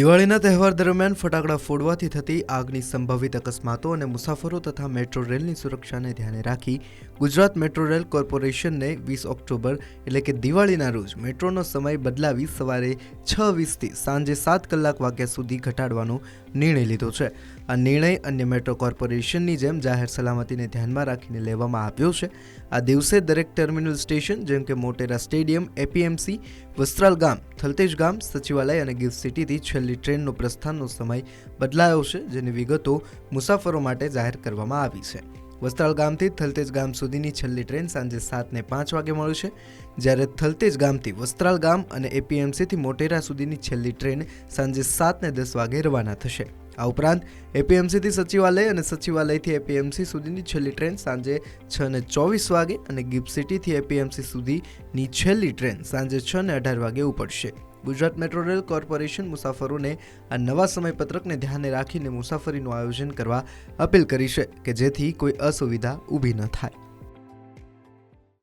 દિવાળીના તહેવાર દરમિયાન ફટાકડા ફોડવાથી થતી આગની સંભવિત અકસ્માતો અને મુસાફરો તથા મેટ્રો રેલની સુરક્ષાને ધ્યાને રાખી ગુજરાત મેટ્રો રેલ કોર્પોરેશનને વીસ ઓક્ટોબર એટલે કે દિવાળીના રોજ મેટ્રોનો સમય બદલાવી સવારે છ વીસથી સાંજે સાત કલાક વાગ્યા સુધી ઘટાડવાનો નિર્ણય લીધો છે. આ નિર્ણય અન્ય મેટ્રો કોર્પોરેશનની જેમ જાહેર સલામતીને ધ્યાનમાં રાખીને લેવામાં આવ્યો છે. આ દિવસે દરેક ટર્મિનલ સ્ટેશન જેમ કે મોટેરા સ્ટેડિયમ, એપીએમસી, વસ્ત્રાલ ગામ, થલતેજ ગામ, સચિવાલય અને ગિફ્ટ સિટીથી છેલ્લી ટ્રેનનો પ્રસ્થાનનો સમય બદલાયો છે, જેની વિગતો મુસાફરો માટે જાહેર કરવામાં આવી છે. વસ્ત્રાલ ગામથી થલતેજ ગામ સુધીની છેલ્લી ટ્રેન સાંજે સાતને પાંચ વાગે મળશે જ્યારે થલતેજ ગામથી વસ્ત્રાલ ગામ અને એપીએમસીથી મોટેરા સુધીની છેલ્લી ટ્રેન સાંજે સાતને દસ વાગે રવાના થશે. આ ઉપરાંત, એપીએમસીથી સચિવાલય અને સચિવાલયથી એપીએમસી સુધીની છેલ્લી ટ્રેન સાંજે છ ને ચોવીસ વાગે અને ગિફ્ટ સિટીથી એપીએમસી સુધીની છેલ્લી ટ્રેન સાંજે છ ને અઢાર વાગે ઉપડશે. ગુજરાત મેટ્રો રેલ કોર્પોરેશન મુસાફરોને આ નવા સમયપત્રકને ધ્યાને રાખીને મુસાફરીનું આયોજન કરવા અપીલ કરી છે કે જેથી કોઈ અસુવિધા ઊભી ન થાય.